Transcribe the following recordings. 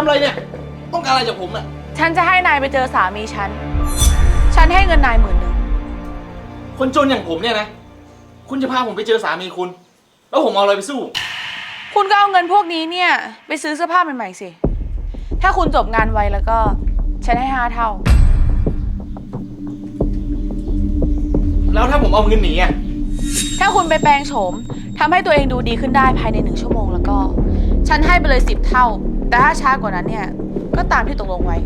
ทำอะไรเนี่ย ต้องการอะไรจากผมน่ะ ฉันจะให้นายไปเจอสามีฉัน ฉันให้เงินนายหมื่นหนึ่ง คนจนอย่างผมเนี่ยนะ คุณจะพาผมไปเจอสามีคุณ แล้วผมเอาอะไรไปสู้ คุณก็เอาเงินพวกนี้เนี่ย ไปซื้อเสื้อผ้าใหม่ๆสิ ถ้าคุณจบงานไวแล้วก็ ฉันให้ห้าเท่า แล้วถ้าผมเอาเงินหนีอะ ถ้าคุณไปแปลงโฉมทำให้ตัวเองดูดีขึ้นได้ภายในหนึ่งชั่วโมงแล้วก็ ฉันให้ไปเลยสิบเท่า แต่ถ้าช้ากว่านั้นเนี่ย ก็ตามที่ตกลงไว้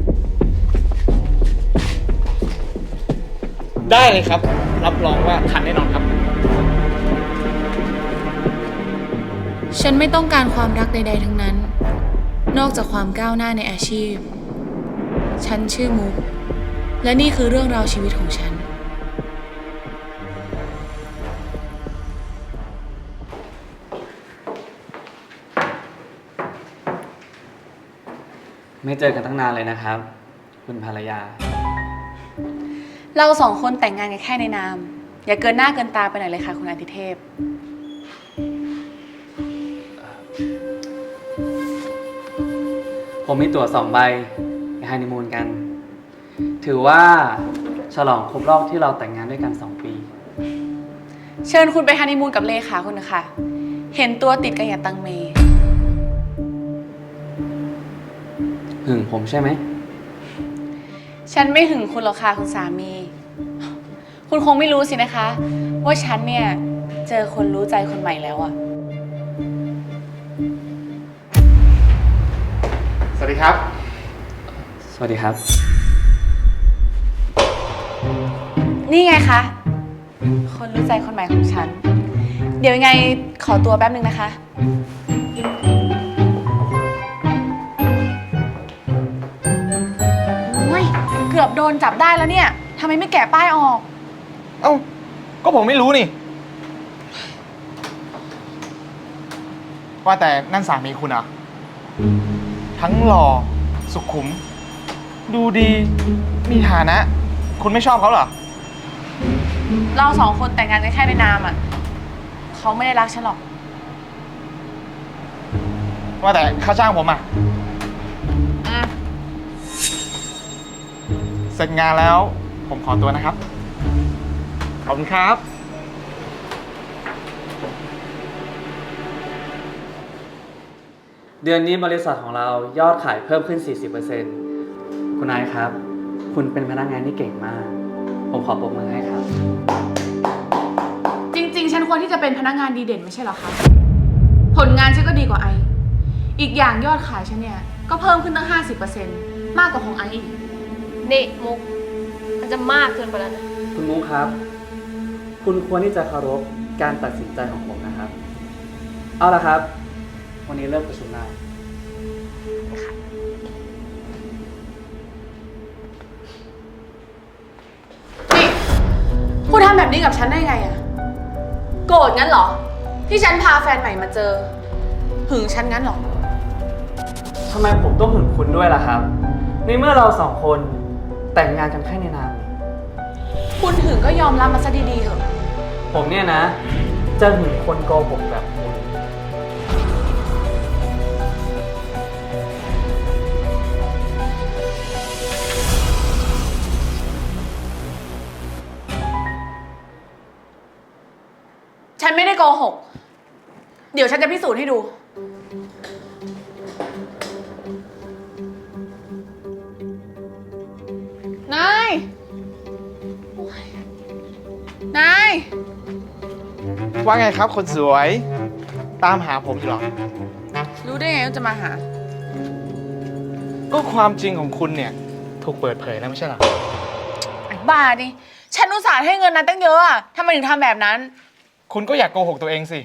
ได้เลยครับ รับรองว่าทันแน่นอนครับ ฉันไม่ต้องการความรักใด ๆ ทั้งนั้น นอกจากความก้าวหน้าในอาชีพ ฉันชื่อมุก และนี่คือเรื่องราวชีวิตของฉัน ไม่เจอกันตั้งนานเลยนะครับ คุณภรรยา เราสองคนแต่งงานกันแค่ในนาม อย่าเกินหน้าเกินตาไปหน่อยเลยค่ะ คุณอาทิเทพ ผมมีตั๋วสองใบไปฮันนีมูนกัน ถือว่าฉลองครบรอบที่เราแต่งงานด้วยกัน2ปี เชิญคุณไปฮันนีมูนกับเลขาคุณนะคะ เห็นตัวติดกันอย่าตังเม หึงผมใช่ไหม ฉันไม่หึงคุณหรอกค่ะคุณสามี คุณคงไม่รู้สินะคะ ว่าฉันเนี่ยเจอคนรู้ใจคนใหม่แล้วอะสวัสดีครับ สวัสดีครับ นี่ไงคะ คนรู้ใจคนใหม่ของฉัน เดี๋ยวยังไงขอตัวแป๊บนึงนะคะ เกือบโดนจับได้แล้วเนี่ยทำไมไม่แกะป้ายออก เอ้า ก็ผมไม่รู้นี่ ว่าแต่นั่นสามีคุณเหรอทั้งหล่อสุขุม ดูดีมีฐานะ คุณไม่ชอบเขาเหรอ เราสองคนแต่งงานกันแค่ในนามอะเขาไม่ได้รักฉันหรอก ว่าแต่ค่าจ้างผมอะ เสร็จงานแล้วผมขอตัวนะครับ ขอบคุณครับ เดือนนี้บริษัทของเรายอดขายเพิ่มขึ้น 40%คุณนายครับ คุณเป็นพนักงานที่เก่งมาก ผมขอปรบมือให้ครับ จริง ๆ ฉันควรที่จะเป็นพนักงานดีเด่นไม่ใช่เหรอคะ ผลงานฉันก็ดีกว่าไอ อีกอย่างยอดขายฉันเนี่ย ก็เพิ่มขึ้นตั้ง 50%มากกว่าของไออีก นี่มุก มันจะมากเกินไปแล้วนะ คุณมุกครับ คุณควรที่จะเคารพการตัดสินใจของผมนะครับ เอาละครับ วันนี้เริ่มประชุมได้นี่คุณทำแบบนี้กับฉันได้ไงอะโกรธงั้นเหรอ ที่ฉันพาแฟนใหม่มาเจอ หึงฉันงั้นเหรอ ทำไมผมต้องหึงคุณด้วยล่ะครับ ในเมื่อเราสองคน แต่งงานกันแค่ในนามคุณหึงก็ยอมรับมาซะดีๆเถอะ ผมเนี่ยนะ จะหึงคนโกหกแบบคุณฉันไม่ได้โกหก เดี๋ยวฉันจะพิสูจน์ให้ดู ว่าไงครับคนสวย ตามหาผมอยู่เหรอ รู้ได้ไงว่าจะมาหา ก็ความจริงของคุณเนี่ย ถูกเปิดเผยแล้วไม่ใช่เหรอ ไอ้บ้าดิ ฉันอุตส่าห์ให้เงินนายตั้งเยอะอะทำไมถึงทำแบบนั้น คุณก็อยากโกหกตัวเองสิ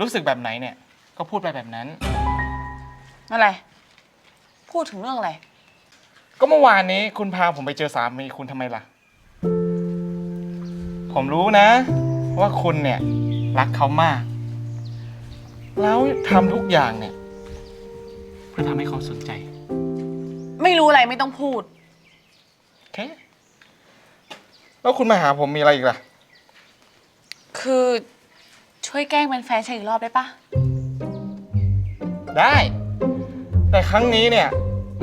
รู้สึกแบบไหนเนี่ย ก็พูดไปแบบนั้น อะไร พูดถึงเรื่องอะไร ก็เมื่อวานนี้คุณพาผมไปเจอสามีคุณทำไมล่ะ ผมรู้นะ ว่าคุณเนี่ย รักเขามาก แล้วทำทุกอย่างเนี่ย เพื่อทำให้เขาสนใจ ไม่รู้อะไรไม่ต้องพูด โอเค แล้วคุณมาหาผมมีอะไรอีกล่ะ คือช่วยแกล้งเป็นแฟนฉันอีกรอบได้ปะได้ แต่ครั้งนี้เนี่ย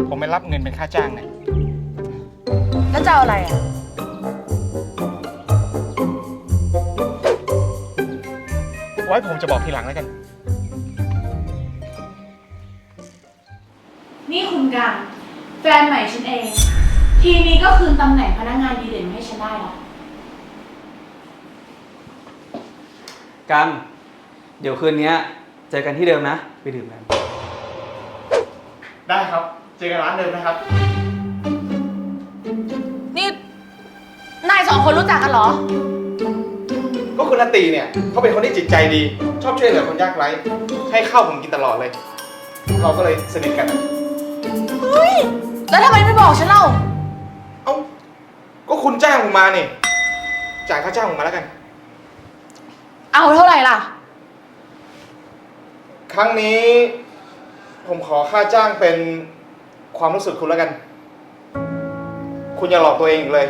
ผมไม่รับเงินเป็นค่าจ้างเนี่ยแล้วจะเอาอะไรอะ ไว้ผมจะบอกทีหลังแล้วกัน นี่คุณกังแฟนใหม่ฉันเอง ทีนี้ก็คืนตำแหน่งพนักงานดีเด่นมาให้ฉันได้แล้วกัน เดี๋ยวคืนนี้เจอกันที่เดิมนะ ไปดื่มกัน ได้ครับ เจอกันร้านเดิมนะครับ นี่ นายสองคนรู้จักกันเหรอ ก็คุณนาตีเนี่ยเขาเป็นคนที่จิตใจดี ชอบช่วยเหลือคนยากไร้ให้ข้าวผมกินตลอดเลย เราก็เลยสนิทกันอะเฮ้ย แล้วทำไมไม่บอกฉันเล่า เอ้าก็คุณจ้างผมมาเนี่ยจ่ายค่าจ้างผมมาแล้วกัน เอาเท่าไหร่ล่ะ ครั้งนี้ผมขอค่าจ้างเป็นความรู้สึกคุณแล้วกัน คุณอย่าหลอกตัวเองอีกเลย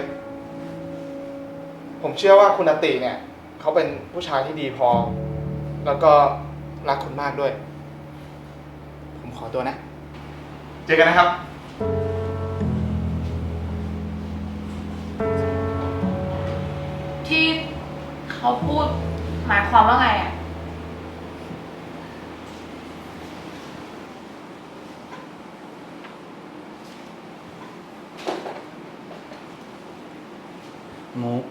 ผมเชื่อว่าคุณอาติเนี่ย เขาเป็นผู้ชายที่ดีพอ แล้วก็รักคุณมากด้วย ผมขอตัวนะ เจอกันนะครับ ที่เขาพูดหมายความว่าไงอะมุก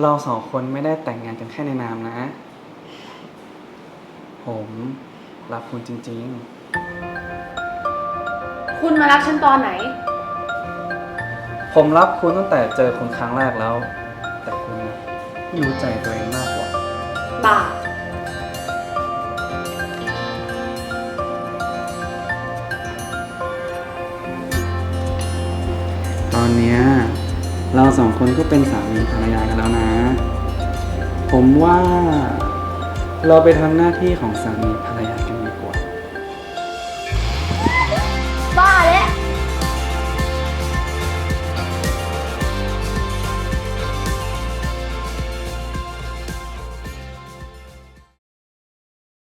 เราสองคนไม่ได้แต่งงานกันแค่ในนามนะ ผมรักคุณจริง คุณมารักฉันตอนไหน ๆ ผมรักคุณตั้งแต่เจอคุณครั้งแรกแล้ว แต่คุณนะไม่รู้ใจตัวเองมากกว่าบ้าตอนเนี้ย เราสองคนก็เป็นสามีภรรยากันแล้วนะ ผมว่าเราไปทำหน้าที่ของสามีภรรยากัน